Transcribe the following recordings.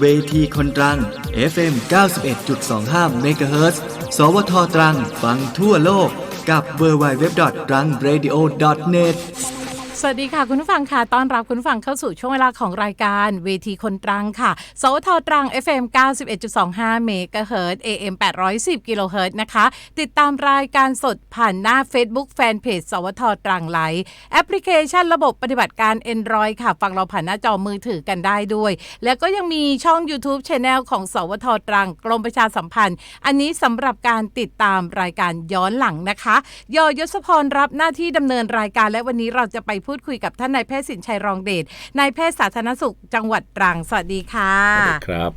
เวทีคนตรัง FM 91.25 เมกะเฮิรตซ์สวทตรัง ฟังทั่วโลกกับ w w w t r a n g r a d i o n e t สวัสดีค่ะ คุณผู้ฟังค่ะต้อนรับคุณผู้ฟังเข้าสู่ช่วงเวลาของรายการเวทีคนตรังค่ะสวทตรัง FM 91.25 เมกะเฮิรตซ์ AM 810 กิโลเฮิรตซ์นะคะ ติดตามรายการสดผ่านหน้า Facebook Fanpage สวทตรังไลฟ์แอปพลิเคชันระบบปฏิบัติการ Android ค่ะ ฟังเราผ่านหน้าจอมือถือกันได้ด้วย แล้วก็ยังมีช่อง YouTube Channel ของสวทตรังกรมประชาสัมพันธ์ อันนี้สำหรับการติดตามรายการย้อนหลังนะคะยอยศพรรับหน้าที่ดำเนินรายการและวันนี้เราจะไปพูดคุยกับท่านนายแพทย์สินชัยรองเดชนายแพทย์สาธารณสุขจังหวัดตรังสวัสดีค่ะครับ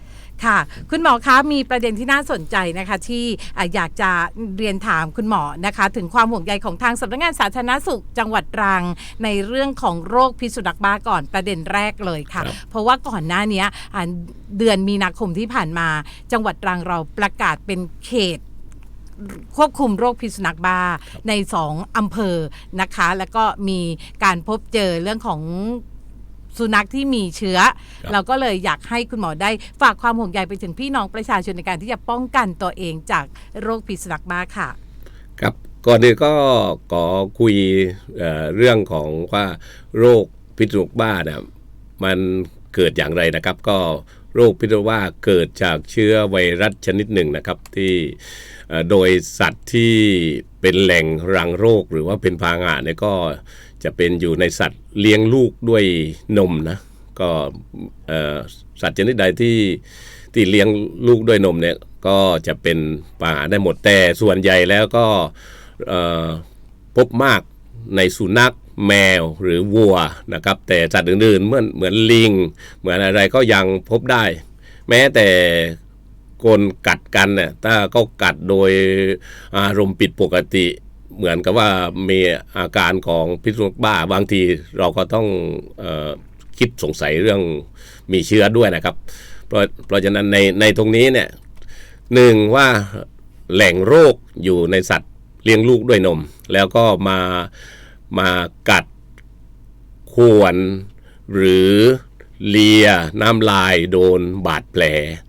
ค่ะ คุณหมอคะมีประเด็นที่น่าสนใจนะคะ ที่อะอยากจะเรียนถามคุณหมอนะคะ ถึงความห่วงใยของทางสำนักงานสาธารณสุขจังหวัดตรัง ในเรื่องของโรคพิษสุนัขบ้าก่อนประเด็นแรกเลยค่ะครับเพราะว่าก่อนหน้านี้อะเดือนมีนาคมที่ผ่านมา จังหวัดตรังเราประกาศเป็นเขต ควบคุมโรคพิษสุนัขบ้าในสองอำเภอนะคะ แล้วก็มีการพบเจอเรื่องของสุนัขที่มีเชื้อครับเราก็เลยอยากให้คุณหมอได้ฝากความห่วงใยไปถึงพี่น้องประชาชนในการที่จะป้องกันตัวเองจากโรคพิษสุนัขบ้าค่ะ ครับก่อนอื่นก็ขอคุยเอ่อเรื่องของว่าโรคพิษสุนัขบ้าเนี่ยมันเกิดอย่างไรนะครับ ก็โรคพิษสุนัขบ้าเกิดจากเชื้อไวรัสชนิดหนึ่งนะครับที่เอ่อ โดยสัตว์ที่เป็นแหล่งรังโรคหรือว่าเป็นพาหะเนี่ยก็จะเป็นอยู่ในสัตว์เลี้ยงลูกด้วยนมนะก็สัตว์ชนิดใดที่ที่เลี้ยงลูกด้วยนมเนี่ยก็จะเป็นพาหะได้หมดแต่ส่วนใหญ่แล้วก็พบมากในสุนัขแมวหรือวัวนะครับแต่สัตว์อื่นๆเหมือนเหมือนลิง เหมือนอะไรก็ยังพบได้ แม้แต่ คนกัดกันเนี่ยถ้าก็กัดโดยอารมณ์ผิดปกติเหมือนกับว่ามีอาการของพิษสุนัขบ้าบางทีเราก็ต้องออคิดสงสัยเรื่องมีเชื้อด้วยนะครับ เพราะเพราะฉะนั้นในในตรงนี้เนี่ยหนึ่งว่าแหล่งโรคอยู่ในสัตว์เลี้ยงลูกด้วยนม แล้วก็มามากัดข่วนหรือ เลียน้ำลายโดนบาดแผล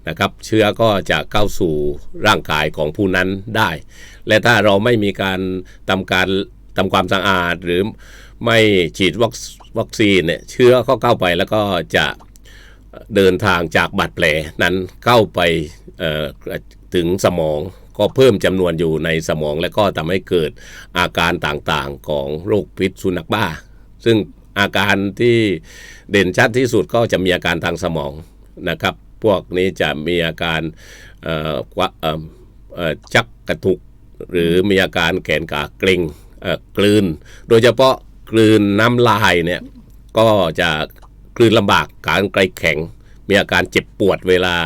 นะครับ เชื้อก็จะเข้าสู่ร่างกายของผู้นั้นได้ และถ้าเราไม่มีการทำการทำความสะอาดหรือไม่ฉีดวัคซีนเนี่ยเชื้อก็เข้าไปแล้วก็จะเดินทางจากบาดแผลนั้นเข้าไปถึงสมองก็เพิ่มจำนวนอยู่ในสมอง และก็ทำให้เกิดอาการต่างๆของโรคพิษสุนัขบ้า ซึ่งอาการที่ เด่นชัดที่สุดก็จะมีอาการทางสมองนะครับ พวกนี้จะมีอาการเอ่อกวะเอ่อเอ่อชักกระตุก หรือมีอาการแขนขาเกร็งเอ่อกลืน โดยเฉพาะกลืนน้ำลายเนี่ยก็จะกลืนลำบากการไกลแข็ง มีอาการเจ็บปวดเวลา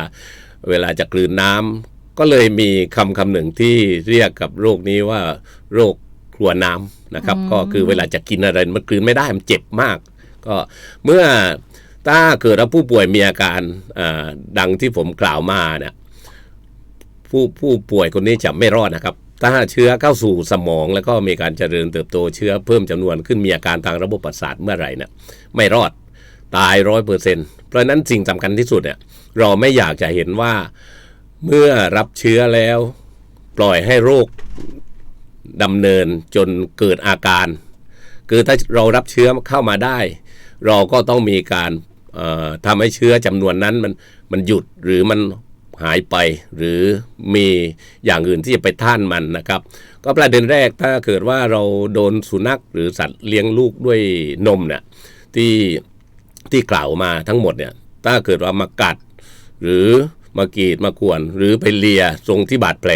เวลาจะกลืนน้ำก็เลยมีคำคำหนึ่งที่เรียกกับโรคนี้ว่าโรคกลัวน้ำนะครับ ก็คือเวลาจะกินอะไรมันกลืนไม่ได้มันเจ็บมาก ก็เมื่อถ้าเกิดว่าผู้ป่วยมีอาการดังที่ผมกล่าวมาเนี่ยผู้ผู้ป่วยคนนี้จะไม่รอดนะครับ ถ้าเชื้อเข้าสู่สมอง แล้วก็มีการเจริญเติบโตเชื้อเพิ่มจำนวนขึ้นมีอาการทางระบบประสาทเมื่อไหร่เนี่ยไม่รอดตายร้อยเปอร์เซ็นต์เพราะฉะนั้นสิ่งสำคัญที่สุดเนี่ยเราไม่อยากจะเห็นว่าเมื่อรับเชื้อแล้ว ปล่อยให้โรคดำเนินจนเกิดอาการ คือถ้าเรารับเชื้อเข้ามาได้ เราก็ต้องมีการทำให้เชื้อจำนวนนั้นมันมันหยุดหรือมันหายไปหรือมีอย่างอื่นที่จะไปท่านมันนะครับ ก็ประเด็นแรกถ้าเกิดว่าเราโดนสุนัขหรือสัตว์เลี้ยงลูกด้วยนมเนี่ยที่ที่กล่าวมาทั้งหมดเนี่ยถ้าเกิดว่ามากัด หรือมากรีดมากวน หรือไปเลียตรงที่บาดแผล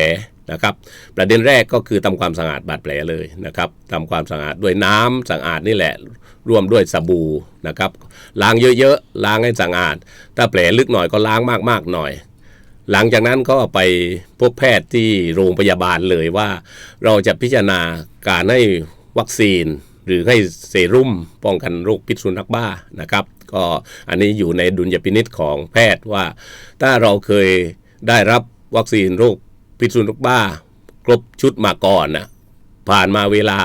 นะครับ ประเด็นแรกก็คือทำความสะอาดบาดแผลเลยนะครับทำความสะอาดด้วยน้ำสะอาดนี่แหละ ร่วมด้วยสบู่นะครับล้างเยอะๆล้างให้สะอาด ถ้าแผลลึกหน่อยก็ล้างมากๆหน่อย หลังจากนั้นก็ไปพบแพทย์ที่โรงพยาบาลเลยว่า เราจะพิจารณาการให้วัคซีน หรือให้เซรุ่มป้องกันโรคพิษสุนัขบ้านะครับ ก็อันนี้อยู่ในดุลยพินิษของแพทย์ว่า ถ้าเราเคยได้รับวัคซีนโรคพิษสุนัขบ้า ครบชุดมาก่อนนะผ่านมาเวลา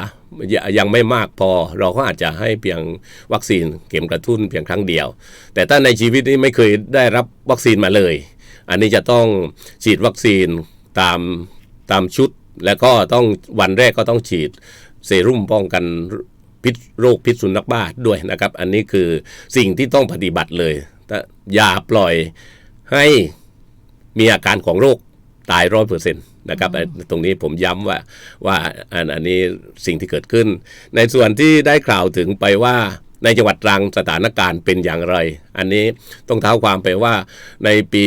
ยยังไม่มากพอ เราก็อาจจะให้เพียงวัคซีนเข็มกระตุ้นเพียงครั้งเดียว แต่ถ้าในชีวิตนี้ไม่เคยได้รับวัคซีนมาเลย อันนี้จะต้องฉีดวัคซีนตามตามชุด แล้วก็ต้องวันแรกก็ต้องฉีดเซรุ่มป้องกันพิษโรคพิษสุนัขบ้าด้วยนะครับ อันนี้คือสิ่งที่ต้องปฏิบัติเลยต่อย่าปล่อยให้มีอาการของโรคตายร้อยเปอร์เซ็นต์ นะครับอันตรงนี้ผมย้ำว่าว่าอันอันนี้สิ่งที่เกิดขึ้น ในส่วนที่ได้กล่าวถึงไปว่าในจังหวัดตรังสถานการณ์เป็นอย่างไร อันนี้ต้องเท้าความไปว่าในปี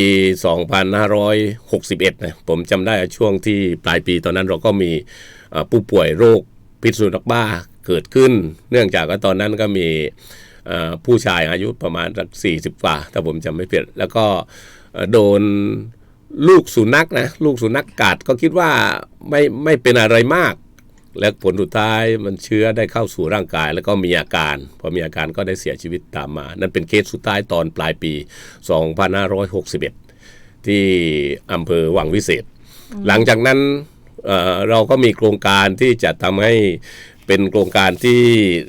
2561 นะผมจำได้ช่วงที่ปลายปีตอนนั้นเราก็มีเอ่อผู้ป่วยโรคพิษสุนัขบ้าเกิดขึ้น เนื่องจากว่าตอนนั้นก็มีเอ่อผู้ชายอายุประมาณสัก40 กว่า ถ้าผมจำไม่ผิด แล้วก็เอ่อโดน ลูกสุนัขนะลูกสุนัขกัดก็คิดว่าไม่ไม่เป็นอะไรมาก และผลสุดท้ายมันเชื้อได้เข้าสู่ร่างกาย แล้วก็มีอาการ พอมีอาการก็ได้เสียชีวิตตามมา นั่นเป็นเคสสุดท้ายตอนปลายปี 2561 ที่อำเภอวังวิเศษ หลังจากนั้นเเราก็มีโครงการที่จะทำให้เป็นโครงการที่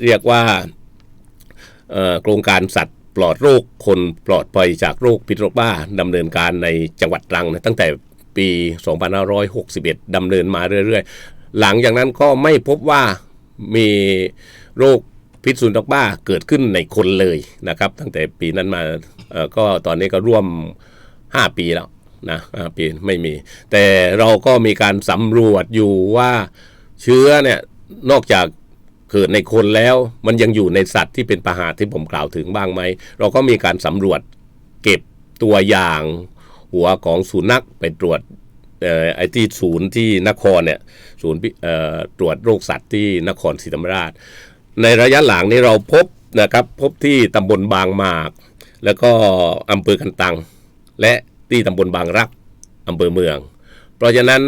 เรียกว่าโครงการสัตว์ ปลอดโรคคนปลอดภัยจากโรคพิษโรคบ้าดำเนินการในจังหวัดตรังนะตั้งแต่ปี 2561 ดำเนินมาเรื่อยๆ หลังจากนั้นก็ไม่พบว่ามีโรคพิษสุนัขบ้าเกิดขึ้นในคนเลยนะครับ ตั้งแต่ปีนั้นมาก็ตอนนี้ก็ร่วม 5 ปีแล้วนะปีไม่มี แต่เราก็มีการสำรวจอยู่ว่าเชื้อเนี่ยนอกจาก เกิดในคนแล้วมันยังอยู่ในสัตว์ที่เป็นพาหะที่ผมกล่าวถึงบ้างไหม เราก็มีการสำรวจเก็บตัวอย่างหัวของสุนัขไปตรวจออไอ้ที่ศูนย์ที่นครเนี่ยศูนย์ตรวจโรคสัตว์ที่นครศรีธรรมราช ในระยะหลังนี้เราพบนะครับพบที่ตำบลบางมาก แล้วก็อำเภอกันตัง และที่ตำบลบางรักอำเภอเมือง เพราะฉะนั้น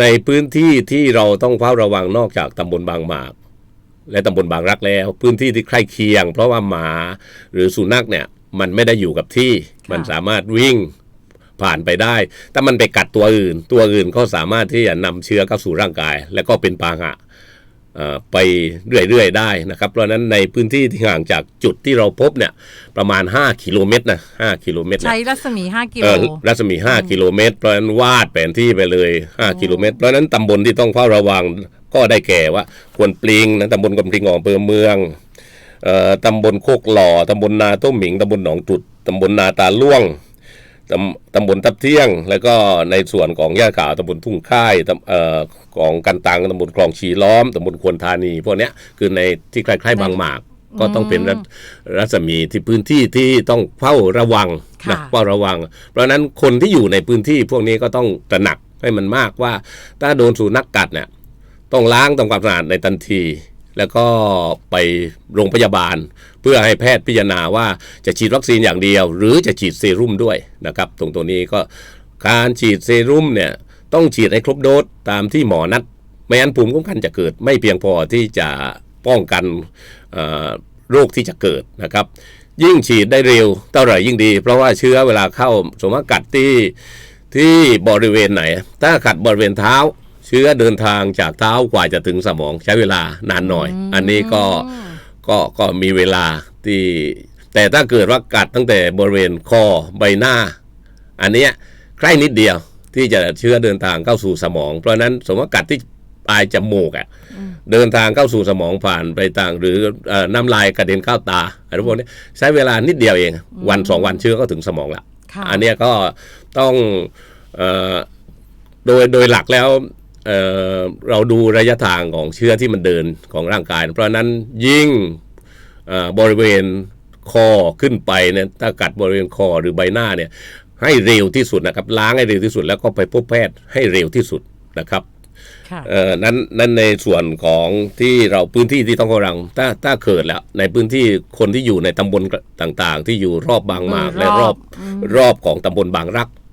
ในพื้นที่ที่เราต้องเฝ้าระวังนอกจากตำบลบางหมาก และตำบลบางรักแล้ว พื้นที่ที่ใกล้เคียง เพราะว่าหมาหรือสุนัขเนี่ยมันไม่ได้อยู่กับที่ค่ะมันสามารถวิ่งผ่านไปได้ ถ้ามันไปกัดตัวอื่น ตัวอื่นก็สามารถที่จะนำเชื้อเข้าสู่ร่างกาย และก็เป็นพาหะเอ่อไปเรื่อยๆได้นะครับ เพราะฉะนั้นในพื้นที่ที่ห่างจากจุดที่เราพบเนี่ยประมาณ 5 กิโลเมตรนะ5กิโลเมตรนะใช้รัศมี 5 กิโลเอ่อรัศมี 5 กิโลเมตร เพราะฉะนั้นวาดแผนที่ไปเลย 5 กิโลเมตร เพราะฉะนั้นตำบลที่ต้องเฝ้าระวัง ก็ได้แก่ว่าควนปลิงนะตำบลกำปลิงของอำเภอเมืองเอ่อตำบลโคกหล่อตำบลนาต้มหมิงตำบลหนองจุดตำบลนาตาล่วงตำตำบลทับเที่ยง แล้วก็ในส่วนของย่าขาวตำบลทุ่งค่ายตำเอ่อของกันตังตำบลคลองชีล้อมตำบลควนธานีพวกเนี้ยคือในที่ใกล้ๆบางหมาก ก็ต้องเป็นรัศรัศมีที่พื้นที่ที่ต้องเฝ้าระวังนะค่ะเฝ้าระวัง เพราะฉะนั้นคนที่อยู่ในพื้นที่พวกนี้ก็ต้องตระหนักให้มันมากว่า ถ้าโดนสุนัขกัดเนี่ย ต้องล้างทำความสะอาดในทันที แล้วก็ไปโรงพยาบาล เพื่อให้แพทย์พิจารณาว่าจะฉีดวัคซีนอย่างเดียว หรือจะฉีดเซรุ่มด้วยนะครับ ตรงตัวนี้ก็การฉีดเซรุ่มเนี่ยต้องฉีดให้ครบโดสตามที่หมอนัดไม่งั้นภูมิคุ้มกันจะเกิดไม่เพียงพอที่จะป้องกันโรคที่จะเกิดนะครับ ยิ่งฉีดได้เร็วเท่าไหร่ยิ่งดี เพราะว่าเชื้อเวลาเข้าสมมติกัดที่ที่บริเวณไหน ถ้ากัดบริเวณเท้า เชื้อเดินทางจากเท้ากว่าจะถึงสมองใช้เวลานานหน่อย อันนี้ก็ก็ก็มีเวลาที่ แต่ถ้าเกิดว่ากัดตั้งแต่บริเวณคอใบหน้า อันเนี้ยใกล้นิดเดียวที่จะเชื้อเดินทางเข้าสู่สมอง เพราะฉะนั้นสมมติว่ากัดที่ปลายจมูกอะเดินทางเข้าสู่สมองผ่านไปต่าง หรือเอ่อน้ำลายกระเด็นเข้าตาอะไรพวกนี้ใช้เวลานิดเดียวเอง วันสองวันเชื้อก็ถึงสมองละค่ะอันเนี้ยก็ต้องเอ่อโดยโดยหลักแล้ว เอ่อเราดูระยะทางของเชื้อที่มันเดินของร่างกาย เพราะฉะนั้นยิ่งเอ่อบริเวณคอขึ้นไปเนี่ยถ้ากัดบริเวณคอหรือใบหน้าเนี่ยให้เร็วที่สุดนะครับ ล้างให้เร็วที่สุด แล้วก็ไปพบแพทย์ให้เร็วที่สุดนะครับค่ะเอ่อนั้นนั้นในส่วนของที่เราพื้นที่ที่ต้องกำลังถ้าถ้าเกิดแล้วในพื้นที่คนที่อยู่ในตำบลต่างๆ ที่อยู่รอบบางหมากรอบและรอบรอบของตำบลบางรักค่ะอะ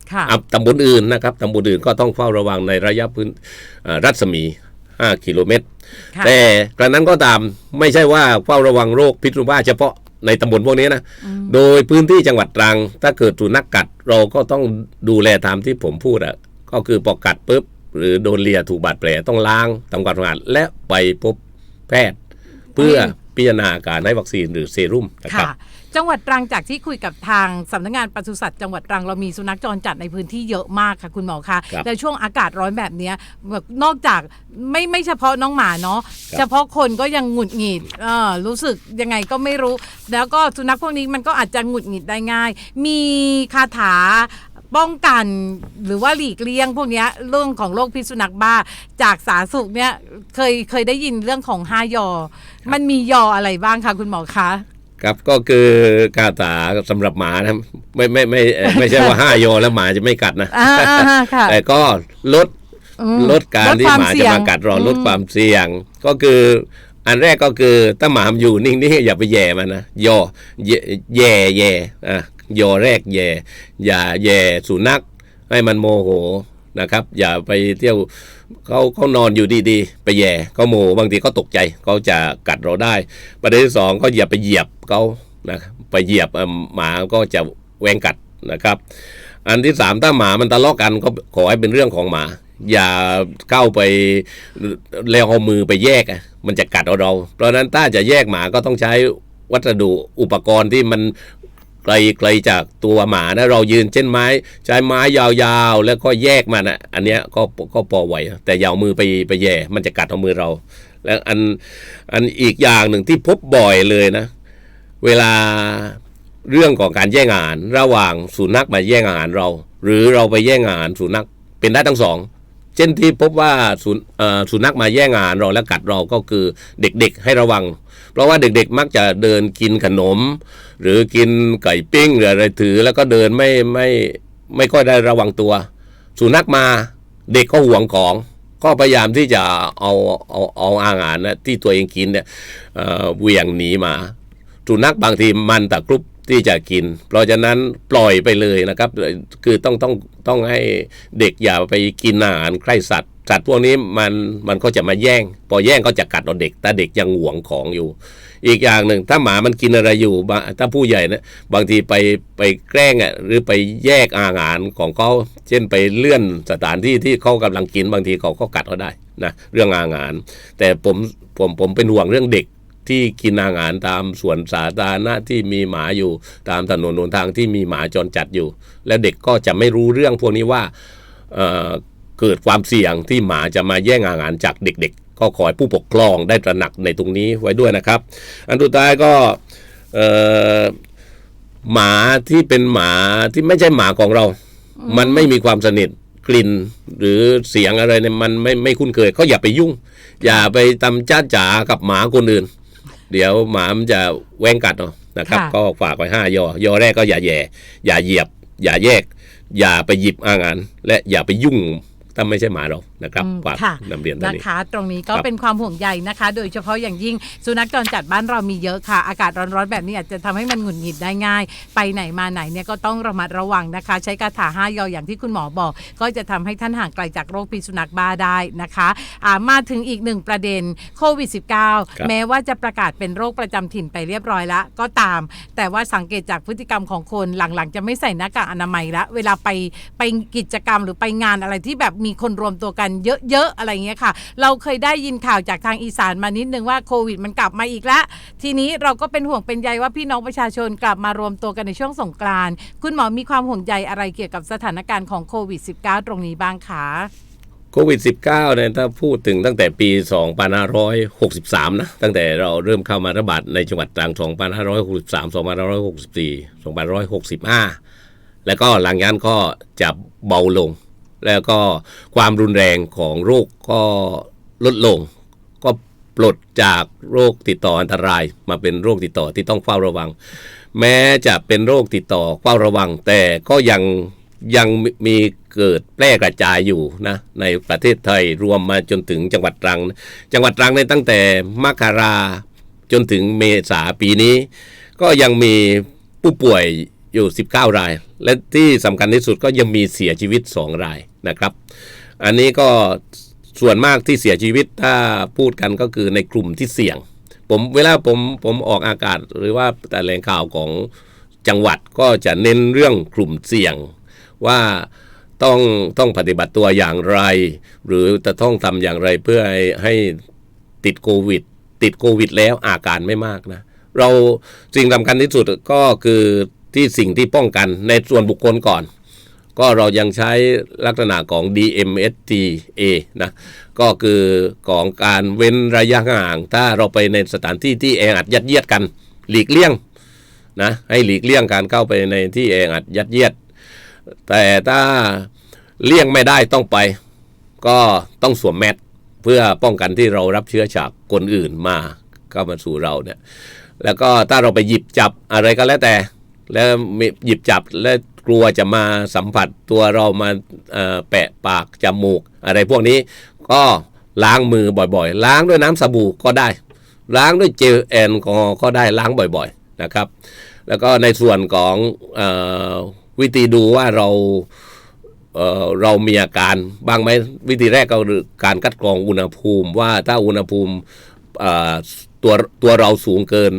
ตำบลอื่นนะครับตำบลอื่นก็ต้องเฝ้าระวังในระยะพื้นเอ่อรัศมี 5 กิโลเมตรค่ะแต่กระนั้นก็ตามไม่ใช่ว่าเฝ้าระวังโรคพิษสุนัขบ้าเฉพาะในตำบลพวกนี้นะ โดยพื้นที่จังหวัดตรัง ถ้าเกิดสุนัขกัดเราก็ต้องดูแลตามที่ผมพูดอะก็คือพอกัดปุ๊บหรือโดนเลียถูกบาดแผลต้องล้างทำความสะอาดและไปพบแพทย์ เพื่อพิจารณาการให้วัคซีนหรือเซรุ่มนะครับค่ะ จังหวัดตรังจากที่คุยกับทางสำนักงานปศุสัตว์จังหวัดตรังเรามีสุนัขจรจัดในพื้นที่เยอะมากค่ะคุณหมอคะครับแต่ช่วงอากาศร้อนแบบเนี้ยแบบนอกจากไม่ไม่เฉพาะน้องหมาเนาะครับเฉพาะคนก็ยังหงุดหงิดเออรู้สึกยังไงก็ไม่รู้ แล้วก็สุนัขพวกนี้มันก็อาจจะหงุดหงิดได้ง่าย มีคาถาป้องกันหรือว่าหลีกเลี่ยงพวกเนี้ยเรื่องของโรคพิษสุนัขบ้า จากสาธารณสุขเนี่ยเคยเคยได้ยินเรื่องของห้ายอ มันมียออะไรบ้างคะคุณหมอคะ ครับก็คือคาถาสำหรับหมานะไม่ไม่ไม่เอ่อไม่ใช่ว่าห้าโยแล้วหมาจะไม่กัดนะอ่าอ่าค่ะแต่ก็ลดอืมลดการลดที่ความหมาเสี่จะยงมากัดเราอืมลดความเสี่ยง ก็คืออันแรกก็คือถ้าหมามันอยู่นิ่งๆอย่าไปแย่มันนะยอแย่แย่แย่อะยอแรกแย่ อย่าแย่สุนัขให้มันโมโห นะครับ อย่าไปเที่ยวเขาเขานอนอยู่ดีๆ ไปแย่เขาโมบางทีเขาตกใจเขาจะกัดเราได้ ประเด็นที่สองก็อย่าไปเหยียบเขานะไปเหยียบหมาก็จะแวงกัดนะครับ อันที่สามถ้าหมามันทะเลาะกันก็ขอให้เป็นเรื่องของหมา อย่าเข้าไปแล้วเอามือไปแยกมันจะกัดเอาเรา เพราะฉะนั้นถ้าจะแยกหมาก็ต้องใช้วัสดุอุปกรณ์ที่มัน ไกลไกลจากตัวหมานะเรายืนเช่นไม้ใช้ไม้ยาวๆ แล้วก็แยกมันอะอันเนี้ยก็ก็พอไหวแต่อยาวมือไปไปแย่มันจะกัดเอามือเรา แล้วอันอันอีกอย่างหนึ่งที่พบบ่อยเลยนะ เวลาเรื่องของการแย่งอาหารระหว่างสุนัขมาแย่งอาหารเรา หรือเราไปแย่งอาหารสุนัขเป็นได้ทั้งสอง เช่นที่พบว่าสุนสุนัขมาแย่งอาหารเราและกัดเราก็คือเด็กๆให้ระวัง เพราะว่าเด็กๆมักจะเดินกินขนม หรือกินไก่ปิ้งหรืออะไรถือ แล้วก็เดินไม่ไม่ไม่ค่อยได้ระวังตัว สุนัขมาเด็กก็หวงของ ก็พยายามที่จะเอาเอาเอาอาหารนะที่ตัวเองกินเนี่ยเหวี่ยงหนีมา สุนัขบางทีมันตะกรุบ ที่จะกิน เพราะฉะนั้นปล่อยไปเลยนะครับ คือต้องต้องต้องให้เด็กอย่าไปกินอาหารใกล้สัตว์สัตว์พวกนี้มันมันก็จะมาแย่ง พอแย่งก็จะกัดเอาเด็ก แต่เด็กยังหวงของอยู่ อีกอย่างหนึ่งถ้าหมามันกินอะไรอยู่ถ้าผู้ใหญ่นะบางทีไปไปแกล้งอะหรือไปแยกอาหารของเขาเช่นไปเลื่อนสถานที่ที่เขากำลังกินบางทีเขาก็กัดเขาได้นะเรื่องอาหาร แต่ผมผมผมเป็นห่วงเรื่องเด็ก ที่กินอาหารตามสวนสาธารณะที่มีหมาอยู่ตามถนนหนทางที่มีหมาจรจัดอยู่ แล้วเด็กก็จะไม่รู้เรื่องพวกนี้ว่าเเกิดความเสี่ยงที่หมาจะมาแย่งอาหารจากเด็ก ๆ ก็ขอให้ผู้ปกครองได้ตระหนักในตรงนี้ไว้ด้วยนะครับ อันสุดท้ายก็หมาที่เป็นหมาที่ไม่ใช่หมาของเรา มันไม่มีความสนิทกลิ่นหรือเสียงอะไรเนี่ยมันไม่ไม่คุ้นเคยก็อย่าไปยุ่ง อย่าไปทำจ้าจ๋ากับหมาคนอื่น เดี๋ยวหมามันจะแว้งกัดเอานะครับค่ะก็ฝากไว้ห้ายอยอแรกก็อย่าแย่ อย่าเหยียบ อย่าแยก อย่าไปหยิบอาหาร และอย่าไปยุ่ง ถ้าไม่ใช่หมาเรานะครับอืมฝากค่ะนำเรียนตรงนะนี้คะตรงนี้ก็ครับเป็นความห่วงใยนะคะ โดยเฉพาะอย่างยิ่งสุนัขจรจัดบ้านเรามีเยอะค่ะ อากาศร้อนๆแบบนี้อาจจะทำให้มันหงุดหงิดได้ง่าย ไปไหนมาไหนเนี่ยก็ต้องระมัดระวังนะคะ ใช้คาถาห้ายออย่างที่คุณหมอบอก ก็จะทำให้ท่านห่างไกลจากโรคพิษสุนัขบ้าได้นะคะอ่ามาถึงอีกหนึ่งประเด็นโควิด -19 แม้ว่าจะประกาศเป็นโรคประจำถิ่นไปเรียบร้อยแล้วก็ตาม แต่ว่าสังเกตจากพฤติกรรมของคนหลังๆ จะไม่ใส่หน้ากากอนามัยแล้วเวลาไปไปกิจกรรมหรือไปงานอะไรที่แบบมีคนรวมตัวกันเยอะๆอะไรเงี้ยค่ะ เราเคยได้ยินข่าวจากทางอีสานมานิดนึงว่าโควิดมันกลับมาอีกแล้วทีนี้เราก็เป็นห่วงเป็นใยว่าพี่น้องประชาชนกลับมารวมตัวกันในช่วงสงกรานต์คุณหมอมีความห่วงใยอะไรเกี่ยวกับสถานการณ์ของโควิด -19 ตรงนี้บ้างคะโควิด -19 เนี่ยถ้าพูดถึงตั้งแต่ปี 2563 นะ ตั้งแต่เราเริ่มเข้ามาระบาดในจังหวัดตรัง 2563 2564 2565 แล้วก็หลังจากนั้นก็จะเบาลง แล้วก็ความรุนแรงของโรคก็ลดลง ก็ปลดจากโรคติดต่ออันตรายมาเป็นโรคติดต่อที่ต้องเฝ้าระวัง แม้จะเป็นโรคติดต่อเฝ้าระวัง แต่ก็ยังยังมีเกิดแพร่กระจายอยู่นะในประเทศไทยรวมมาจนถึงจังหวัดตรัง จังหวัดตรังในตั้งแต่มกราจนถึงเมษาปีนี้ ก็ยังมีผู้ป่วย อยู่ 19 ราย และที่สำคัญที่สุดก็ยังมีเสียชีวิต 2 รายนะครับ อันนี้ก็ส่วนมากที่เสียชีวิตถ้าพูดกันก็คือในกลุ่มที่เสี่ยง ผมเวลาผมผมออกอากาศหรือว่าแต่แหล่งข่าวของจังหวัดก็จะเน้นเรื่องกลุ่มเสี่ยงว่าต้องต้องปฏิบัติตัวอย่างไร หรือจะต้องทำอย่างไรเพื่อให้ให้ติดโควิด ติดโควิดแล้วอาการไม่มากนะเราสิ่งสำคัญที่สุดก็คือ ที่สิ่งที่ป้องกันในส่วนบุคคลก่อน ก็เรายังใช้ลักษณะของ DMSTA นะก็คือของการเว้นระยะห่าง ถ้าเราไปในสถานที่ที่แออัดยัดเยียดกัน หลีกเลี่ยงนะให้หลีกเลี่ยงการเข้าไปในที่แออัดยัดเยียด แต่ถ้าเลี่ยงไม่ได้ต้องไป ก็ต้องสวมแมสเพื่อป้องกันที่เรารับเชื้อจากคนอื่นมาเข้ามาสู่เราเนี่ยแล้วก็ถ้าเราไปหยิบจับอะไรก็แล้วแต่ แล้วหยิบจับและกลัวจะมาสัมผัสตัวเรามาแปะปากจมูก อะไรพวกนี้ก็ล้างมือบ่อยๆ ล้างด้วยน้ำสบู่ก็ได้ ล้างด้วยเจลแอลกอฮอล์ก็ได้ล้างบ่อยๆนะครับ แล้วก็ในส่วนของออวิธีดูว่าเราเเรามีอาการบ้างไหมวิธีแรกก็คือการคัดกรองอุณหภูมิว่าถ้าอุณหภูมิตัวตัวเราสูงเกิน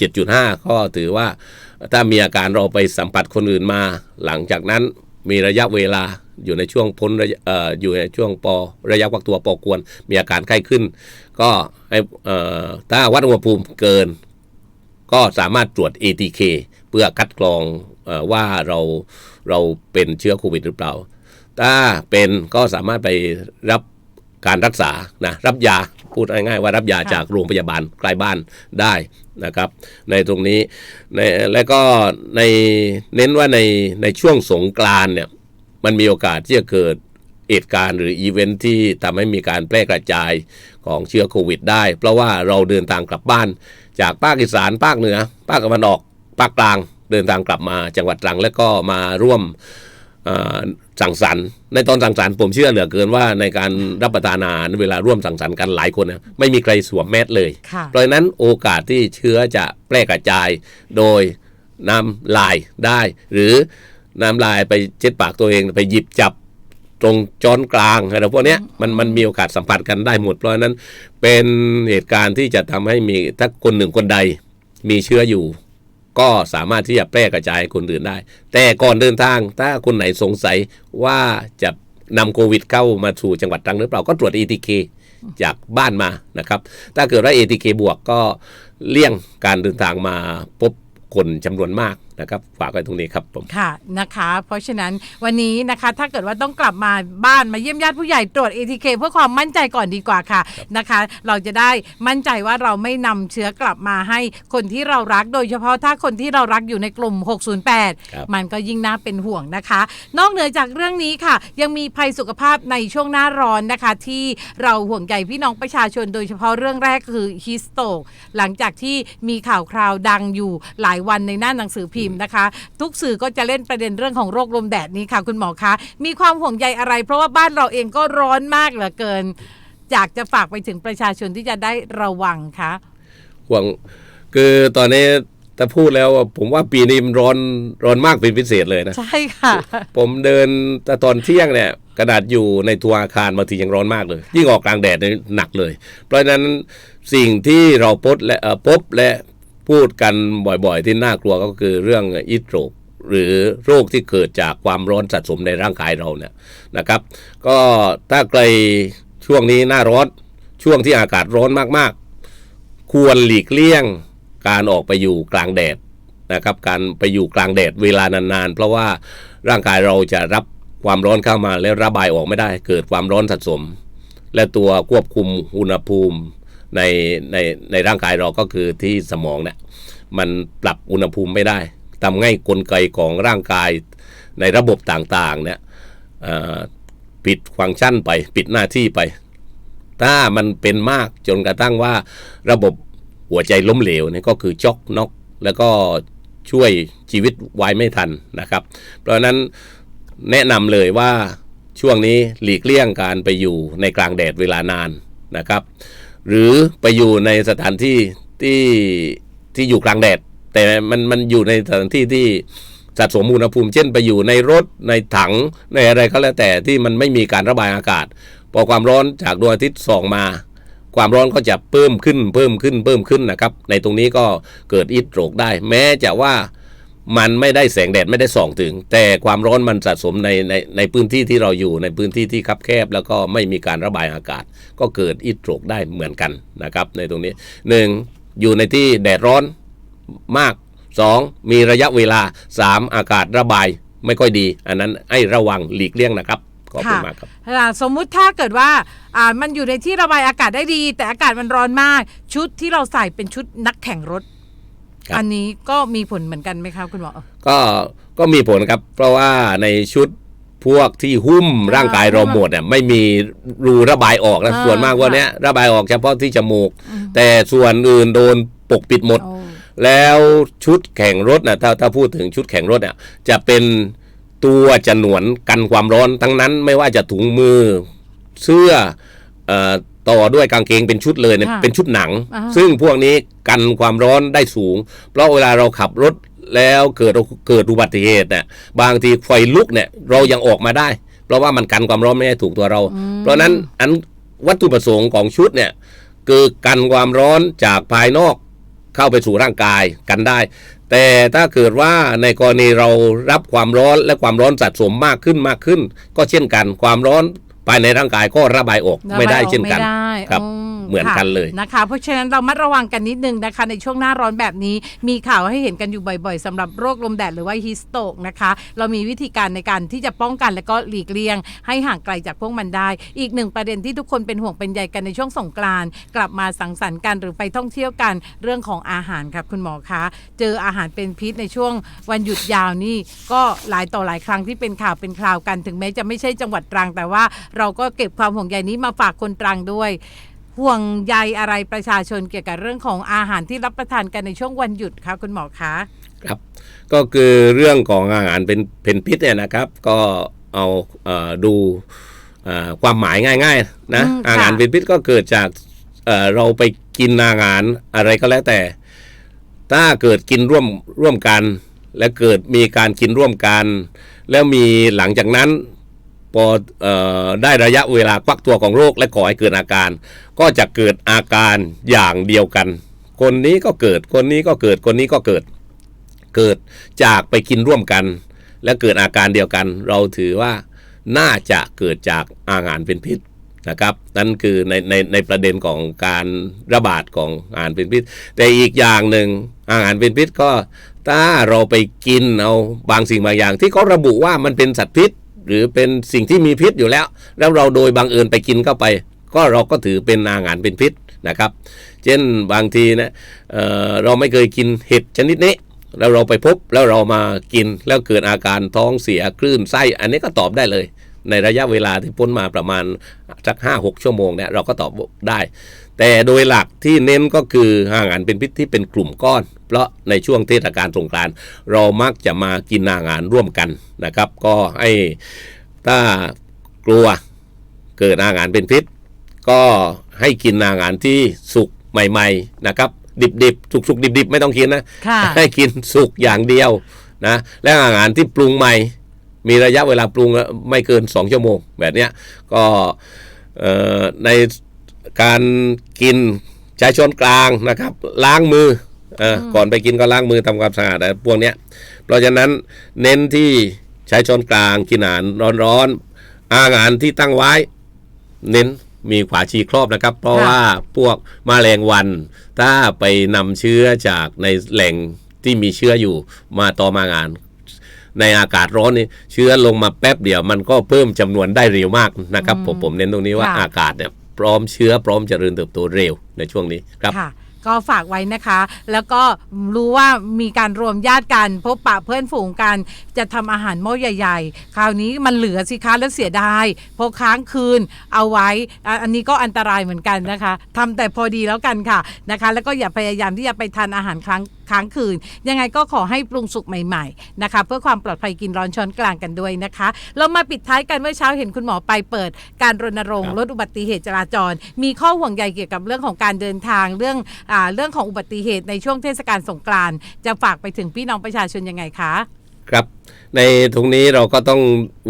37.5 ก็ถือว่า ถ้ามีอาการเราไปสัมผัสคนอื่นมา หลังจากนั้นมีระยะเวลาอยู่ในช่วงพ้นระยะออยู่ในช่วงปอระยะวักตัวปอควร มีอาการไข้ขึ้น ก็ให้ถ้าวัดอุณหภูมิเกิน ก็สามารถตรวจ ATK เพื่อคัดกรองอว่าเราเราเป็นเชื้อโควิดหรือเปล่า ถ้าเป็นก็สามารถไปรับ การรักษานะรับยาพูดง่ายๆว่ารับยาจากโรงพยาบาลใกล้บ้านได้นะครับ ในตรงนี้ในแล้วก็ในเน้นว่าในในช่วงสงกรานเนี่ยมันมีโอกาสที่จะเกิดเหตุการณ์หรืออีเวนท์ที่ทำให้มีการแพร่กระจายของเชื้อโควิดได้ เพราะว่าเราเดินทางกลับบ้าน จากภาคอีสานภาคเหนือภาคตะวันออกภาคกลางเดินทางกลับมาจังหวัดตรัง แล้วก็มาร่วม สังสรรค์ในตอนสังสรรค์ผมเชื่อเหลือเกินว่าในการรับประทานอาหารเวลาร่วมสังสรรค์กันหลายคนนะไม่มีใครสวมแมสเลยค่ะเพราะฉะนั้นโอกาสที่เชื้อจะแพร่กระจายโดยน้ำลายได้ หรือน้ำลายไปเช็ดปากตัวเองไปหยิบจับตรงจอนกลางอะไรพวกเนี้ยมันมันมีโอกาสสัมผัสกันได้หมด เพราะฉะนั้นเป็นเหตุการณ์ที่จะทำให้มีถ้าคนหนึ่งคนใดมีเชื้ออยู่ ก็สามารถที่จะแพร่กระจายให้คนอื่นได้ แต่ก่อนเดินทางถ้าคนไหนสงสัยว่าจะนำโควิดเข้ามาสู่จังหวัดตรังหรือเปล่าก็ตรวจ ATK จากบ้านมานะครับ ถ้าเกิดว่า ATK บวกก็เลี่ยงการเดินทางมาพบคนจำนวนมาก นะครับฝากไว้ตรงนี้ครับผมค่ะนะคะ เพราะฉะนั้นวันนี้นะคะถ้าเกิดว่าต้องกลับมาบ้านมาเยี่ยมญาติผู้ใหญ่ตรวจ ATK เพื่อความมั่นใจก่อนดีกว่าค่ะนะคะ เราจะได้มั่นใจว่าเราไม่นำเชื้อกลับมาให้คนที่เรารักโดยเฉพาะถ้าคนที่เรารักอยู่ในกลุ่มครับ608 มันก็ยิ่งน่าเป็นห่วงนะคะ นอกเหนือจากเรื่องนี้ค่ะ ยังมีภัยสุขภาพในช่วงหน้าร้อนนะคะ ที่เราห่วงใยพี่น้องประชาชน โดยเฉพาะเรื่องแรกคือฮิสโตกหลังจากที่มีข่าวคราวดังอยู่หลายวันในหน้าหนังสือพิมพ์นะคะ ทุกสื่อก็จะเล่นประเด็นเรื่องของโรคลมแดดนี้ค่ะ คุณหมอคะ มีความห่วงใยอะไร เพราะว่าบ้านเราเองก็ร้อนมากเหลือเกินอยากจะฝากไปถึงประชาชนที่จะได้ระวังคะห่วงคือตอนนี้ถ้าพูดแล้วว่าผมว่าปีนี้มันร้อนร้อนมากเป็นพิเศษเลยนะ ใช่ค่ะ ผมเดินแต่ตอนเที่ยงเนี่ยกระดาษอยู่ในทัวร์อาคารบางทียังร้อนมากเลย ยิ่งออกกลางแดดเนี่ยหนักเลย เพราะฉะนั้นสิ่งที่เราพบและเอ่อพบและ พูดกันบ่อยๆ ที่น่ากลัวก็คือเรื่องอิโตรกหรือโรคที่เกิดจากความร้อนสะสมในร่างกายเราเนี่ยนะครับ ก็ถ้าใครช่วงนี้หน้าร้อนช่วงที่อากาศร้อนมากๆ ควรหลีกเลี่ยงการออกไปอยู่กลางแดดนะครับ การไปอยู่กลางแดดเวลานานๆ เพราะว่าร่างกายเราจะรับความร้อนเข้ามาแล้วระบายออกไม่ได้ เกิดความร้อนสะสม และตัวควบคุมอุณหภูมิ ในในในร่างกายเราก็คือที่สมองเนี่ยมันปรับอุณหภูมิไม่ได้ทำให้กลไกของร่างกายในระบบต่างๆเนี่ยปิดฟังก์ชันไปปิดหน้าที่ไป ถ้ามันเป็นมากจนกระทั่งว่าระบบหัวใจล้มเหลวเนี่ยก็คือช็อกน็อกแล้วก็ช่วยชีวิตไว้ไม่ทันนะครับ เพราะนั้นแนะนำเลยว่าช่วงนี้หลีกเลี่ยงการไปอยู่ในกลางแดดเวลานานนะครับ หรือไปอยู่ในสถานที่ที่ที่อยู่กลางแดด แต่มันมันอยู่ในสถานที่ที่สะสมอุณหภูมิ เช่นไปอยู่ในรถในถังในอะไรก็แล้วแต่ที่มันไม่มีการระบายอากาศ พอความร้อนจากดวงอาทิตย์ส่องมา ความร้อนก็จะเพิ่มขึ้นเพิ่มขึ้นเพิ่มขึ้นนะครับ ในตรงนี้ก็เกิดอิสโตรกได้ แม้จะว่า มันไม่ได้แสงแดดไม่ได้ส่องถึง แต่ความร้อนมันสะสมในในในพื้นที่ที่เราอยู่ในพื้นที่ที่คับแคบ แล้วก็ไม่มีการระบายอากาศ ก็เกิดอีสโตรกได้เหมือนกันนะครับในตรงนี้หนึ่งอยู่ในที่แดดร้อนมากสองมีระยะเวลาสามอากาศระบายไม่ค่อยดี อันนั้นให้ระวังหลีกเลี่ยงนะครับขอบคุณมากครับสมมุติถ้าเกิดว่าอ่ามันอยู่ในที่ระบายอากาศได้ดี แต่อากาศมันร้อนมาก ชุดที่เราใส่เป็นชุดนักแข่งรถ อันนี้ก็มีผลเหมือนกันไหมครับคุณหมอก็ก็มีผลครับ เพราะว่าในชุดพวกที่หุ้มร่างกายเราหมดเนี่ยไม่มีรูระบายออกนะอ่าส่วนมากว่าเนี้ยระบายออกเฉพาะที่จมูก แต่ส่วนอื่นโดนปกปิดหมดโอ้แล้วชุดแข่งรถนะถ้าถ้าพูดถึงชุดแข่งรถเนี่ยจะเป็นตัวจะหนวนกันความร้อนทั้งนั้นไม่ว่าจะถุงมือเสื้อเอ่อ ต่อด้วยกางเกงเป็นชุดเลยเนี่ยค่ะเป็นชุดหนัง อ่า ซึ่งพวกนี้กันความร้อนได้สูง เพราะเวลาเราขับรถแล้วเกิดเกิดอุบัติเหตุเนี่ยบางทีไฟลุกเนี่ยเรายังออกมาได้ เพราะว่ามันกันความร้อนไม่ให้ถูกตัวเราเพราะฉะนั้นอันวัตถุประสงค์ของชุดเนี่ยคือกันความร้อนจากภายนอกเข้าไปสู่ร่างกายกันได้ แต่ถ้าเกิดว่าในกรณีเรารับความร้อนและความร้อนสะสมมากขึ้นมากขึ้น ก็เช่นกันความร้อน ภายในร่างกายก็ระบายออกไม่ได้ระบายออกเช่นกันไม่ได้ครับอื เหมือนกันเลยนะคะ เพราะฉะนั้นเรามัดระวังกันนิดนึงนะคะ ในช่วงหน้าร้อนแบบนี้ มีข่าวให้เห็นกันอยู่บ่อย ๆสำหรับโรคลมแดดหรือว่าฮิสโตกนะคะ เรามีวิธีการในการที่จะป้องกันและก็หลีกเลี่ยง ให้ห่างไกลจากพวกมันได้ อีกหนึ่งประเด็นที่ทุกคนเป็นห่วงเป็นใยกันในช่วงสงกรานต์กลับมาสังสรรค์กันหรือไปท่องเที่ยวกันเรื่องของอาหารครับคุณหมอคะเจออาหารเป็นพิษในช่วงวันหยุดยาวนี่ก็หลายต่อหลายครั้งที่เป็นข่าวเป็นคราวกัน ถึงแม้จะไม่ใช่จังหวัดตรัง แต่ว่าเราก็เก็บความห่วงใยนี้มาฝากคนตรังด้วย ห่วงใยอะไรประชาชนเกี่ยวกับเรื่องของอาหารที่รับประทานกันในช่วงวันหยุดคะคุณหมอคะครับ ก็คือเรื่องของอาหารเป็นเป็นพิษเนี่ยนะครับ ก็เอาเอ่อดูเอ่อความหมายง่ายๆนะอืมค่ะอาหารเป็นพิษก็เกิดจากเอ่อเราไปกินอาหารอะไรก็แล้วแต่ ถ้าเกิดกินร่วมร่วมกัน และเกิดมีการกินร่วมกัน แล้วมีหลังจากนั้น พอออได้ระยะเวลาควักตัวของโรคและก่อให้เกิดอาการ ก็จะเกิดอาการอย่างเดียวกัน คนนี้ก็เกิดคนนี้ก็เกิดคนนี้ก็เกิด เกิดจากไปกินร่วมกัน และเกิดอาการเดียวกัน เราถือว่าน่าจะเกิดจากอาหารเป็นพิษนะครับนั่นคือในในในประเด็นของการระบาดของอาหารเป็นพิษ แต่อีกอย่างหนึ่งอาหารเป็นพิษก็ถ้าเราไปกินเอาบางสิ่งบางอย่าง ที่เขาระบุว่ามันเป็นสัตว์พิษ หรือเป็นสิ่งที่มีพิษอยู่แล้ว แล้วเราโดยบังเอิญไปกินเข้าไป ก็เราก็ถือเป็นอาหารเป็นพิษนะครับ เช่นบางทีนะเเราไม่เคยกินเห็ดชนิดนี้แล้วเราไปพบแล้วเรามากินแล้วเกิดอาการท้องเสียคลื่นไส้ อันนี้ก็ตอบได้เลย ในระยะเวลาที่พ้นมาประมาณสักห้าหกชั่วโมงเนี่ยเราก็ตอบได้ แต่โดยหลักที่เน้นก็คืออาหารเป็นพิษที่เป็นกลุ่มก้อน เพราะในช่วงเทศกาลสงกรานต์เรามักจะมากินอาหารร่วมกันนะครับ ก็ให้ถ้ากลัวเกิดอาหารเป็นพิษ ก็ให้กินอาหารที่สุกใหม่ ๆนะครับ ดิบๆสุกๆดิบๆ ไม่ต้องกินนะค่ะให้กินสุกอย่างเดียวนะและอาหารที่ปรุงใหม่ มีระยะเวลาปรุงไม่เกิน 2 ชั่วโมง แบบเนี้ยก็เอ่อใน การกินใช้ช้อนกลางนะครับ ล้างมือเอออก่อนไปกินก็ล้างมือทำความสะอาดอะไรพวกเนี้ย เพราะฉะนั้นเน้นที่ใช้ช้อนกลางกินอาหารร้อนๆอาหารที่ตั้งไว้ เน้นมีขวาชีครอบนะครับ เพราะค่ะว่าพวกมแมลงวัน ถ้าไปนำเชื้อจากในแหล่งที่มีเชื้ออยู่มาต่อมางาน ในอากาศร้อนนี่เชื้อลงมาแป๊บเดียวมันก็เพิ่มจำนวนได้เร็วมากนะครับ ผมผมเน้นตรงนี้ว่าค่ะอากาศเนี่ย พร้อมเชื้อพร้อมเจริญเติบโตเร็วในช่วงนี้ครับค่ะก็ฝากไว้นะคะ แล้วก็รู้ว่ามีการรวมญาติกัน พบปะเพื่อนฝูงกัน จะทำอาหารหม้อใหญ่ ๆ คราวนี้มันเหลือสิคะแล้วเสียดายพอค้างคืนเอาไว้ อันนี้ก็อันตรายเหมือนกันนะคะทำแต่พอดีแล้วกันค่ะนะคะ แล้วก็อย่าพยายามที่จะไปทานอาหารค้าง ค้างคืน ยังไงก็ขอให้ปรุงสุกใหม่ๆนะคะเพื่อความปลอดภัยกินร้อนช้อนกลางกันด้วยนะคะ เรามาปิดท้ายกันเมื่อเช้าเห็นคุณหมอไปเปิด การรณรงค์ครับลดอุบัติเหตุจราจร มีข้อห่วงใยเกี่ยวกับเรื่องของการเดินทางเรื่องอ่าเรื่องของอุบัติเหตุในช่วงเทศกาลสงกรานต์จะฝากไปถึงพี่น้องประชาชนยังไงคะครับในตรงนี้เราก็ต้อง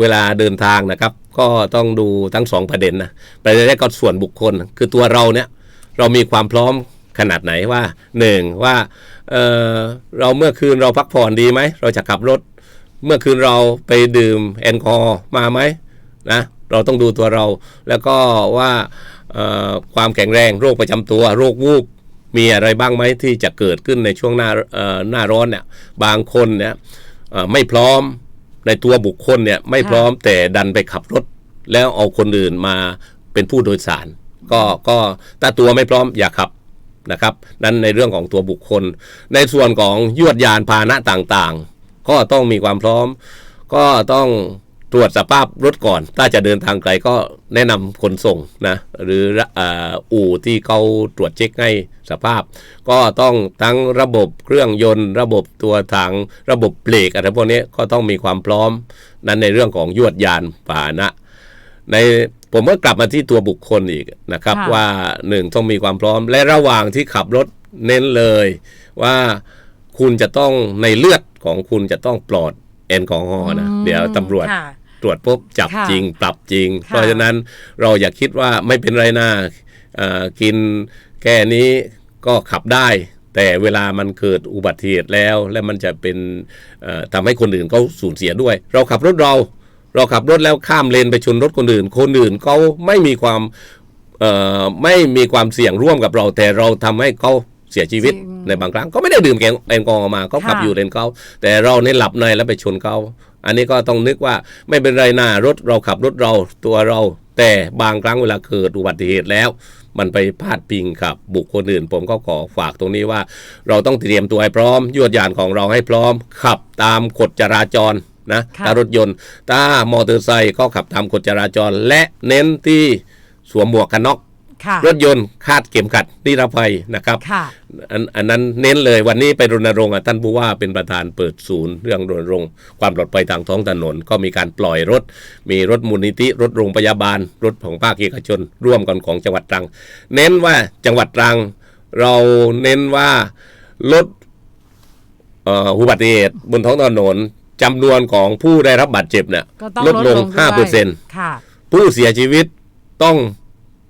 เวลาเดินทางนะครับ ก็ต้องดูทั้งสองประเด็นนะประเด็นแรกก็ส่วนบุคคล คือตัวเราเนี่ยเรามีความพร้อม ขนาดไหนว่าหนึ่งว่าเออเราเมื่อคืนเราพักผ่อนดีไหม เราจะขับรถ เมื่อคืนเราไปดื่มแอลกอฮอล์มาไหมนะเราต้องดูตัวเรา แล้วก็ว่าเอ่อความแข็งแรงโรคประจำตัว โรควูบมีอะไรบ้างไหมที่จะเกิดขึ้นในช่วงหน้าเอ่อหน้าร้อนเนี่ยบางคนเนี่ยเอ่อไม่พร้อมในตัวบุคคลเนี่ยไม่พร้อมแต่ดันไปขับรถ แล้วเอาคนอื่นมาเป็นผู้โดยสาร ก็ก็ถ้าตัวไม่พร้อมอย่าขับ นะครับนั้นในเรื่องของตัวบุคคล ในส่วนของยวดยานพาหนะต่างๆ ก็ต้องมีความพร้อม ก็ต้องตรวจสภาพรถก่อน ถ้าจะเดินทางไกลก็แนะนำขนส่งนะหรืออ่ออู่ที่เขาตรวจเช็คให้สภาพ ก็ต้องทั้งระบบเครื่องยนต์ ระบบตัวถังระบบเบรกอะไรพวกนี้ก็ต้องมีความพร้อม นั้นในเรื่องของยวดยานพาหนะ ใน ผมก็กลับมาที่ตัวบุคคลอีกนะครับค่ะว่าหนึ่งต้องมีความพร้อม และระหว่างที่ขับรถเน้นเลย ว่าคุณจะต้องในเลือดของคุณจะต้องปลอดแอลกอฮอล์นะอืมเดี๋ยวตำรวจค่ะตรวจพบจับค่ะจริง ปรับจริงค่ะเพราะฉะนั้นเราอย่าคิดว่าไม่เป็นไรนะเอ่อกินแค่นี้ก็ขับได้แต่เวลามันเกิดอุบัติเหตุแล้ว และมันจะเป็นเอ่อทำให้คนอื่นเขาสูญเสียด้วย เราขับรถเรา เราขับรถแล้วข้ามเลนไปชนรถคนอื่น คนอื่นเขาไม่มีความเอ่อไม่มีความเสี่ยงร่วมกับเรา แต่เราทำให้เขาเสียชีวิตจริงในบางครั้งเขาไม่ได้ดื่มแอลกอฮอล์มาเขาขับค่ะอยู่เลนเขาแต่เราเนี่ยหลับในแล้วไปชนเขาอันนี้ก็ต้องนึกว่าไม่เป็นไรหน้ารถเราขับรถเราตัวเรา แต่บางครั้งเวลาเกิดอุบัติเหตุแล้ว มันไปพาดพิงกับบุคคลอื่น ผมก็ขอฝากตรงนี้ว่า เราต้องเตรียมตัวให้พร้อมยวดยานของเราให้พร้อม ขับตามกฎจราจร นะค่ะถ้ารถยนต์ถ้ามอเตอร์ไซค์ก็ขับตามกฎจราจร และเน้นที่สวมหมวกกันน็อกค่ะรถยนต์คาดเข็มขัดนิรภัยนะครับค่ะอันอันนั้นเน้นเลยวันนี้ไปรณรงค์อะท่านผู้ว่าเป็นประธานเปิดศูนย์ เรื่องรณรงค์ความปลอดภัยทางท้องถนน ก็มีการปล่อยรถ มีรถมูลนิธิ รถโรงพยาบาล รถของภาคเอกชน ร่วมกันของจังหวัดตรัง เน้นว่าจังหวัดตรัง เราเน้นว่าลดเอ่ออุบัติเหตุบนท้องถนน จำนวนของผู้ได้รับบาดเจ็บเนี่ยก็ต้องลดลงด้วย5เปอร์เซ็นต์ค่ะ ผู้เสียชีวิตต้อง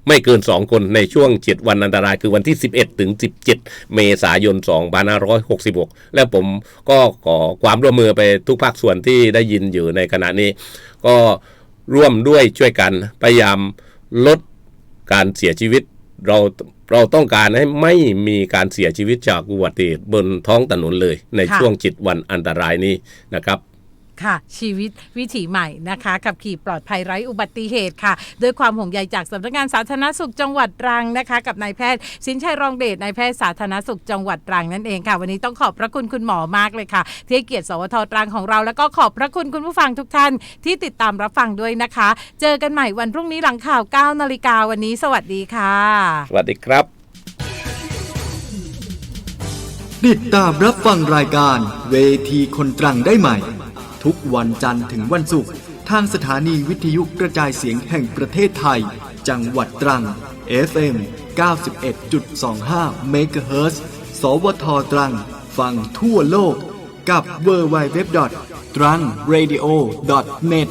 ไม่เกิน 2 คนในช่วง 7 วันอันตรายคือวันที่ 11 ถึง 17 เมษายน 2566 และผมก็ขอความร่วมมือไปทุกภาคส่วนที่ได้ยินอยู่ในขณะนี้ ก็ร่วมด้วยช่วยกันพยายามลดการเสียชีวิตเรา เราต้องการให้ไม่มีการเสียชีวิตจากอุบัติเหตุบนท้องถนนเลย ในค่ะช่วง7วันอันตรายนี้นะครับ ค่ะ ชีวิตวิถีใหม่นะคะขับขี่ปลอดภัยไร้อุบัติเหตุค่ะ ด้วยความห่วงใยจากสำนักงานสาธารณสุขจังหวัดตรังนะคะ กับนายแพทย์สินชัยรองเดชนายแพทย์สาธารณสุขจังหวัดตรังนั่นเองค่ะ วันนี้ต้องขอบพระคุณคุณหมอมากเลยค่ะ ที่ให้เกียรติสวทตรังของเรา แล้วก็ขอบพระคุณคุณผู้ฟังทุกท่านที่ติดตามรับฟังด้วยนะคะ เจอกันใหม่วันพรุ่งนี้หลังข่าว9นาฬิกาวันนี้ สวัสดีค่ะ สวัสดีครับ ติดตามรับฟังรายการเวทีคนตรังได้ใหม่ ทุกวันจันทร์ถึงวันศุกร์ทางสถานีวิทยุกระจายเสียงแห่งประเทศไทย จังหวัดตรัง FM 91.25 MHz สวทตรัง ฟังทั่วโลกกับ w w w t r a n g r a d i o n e t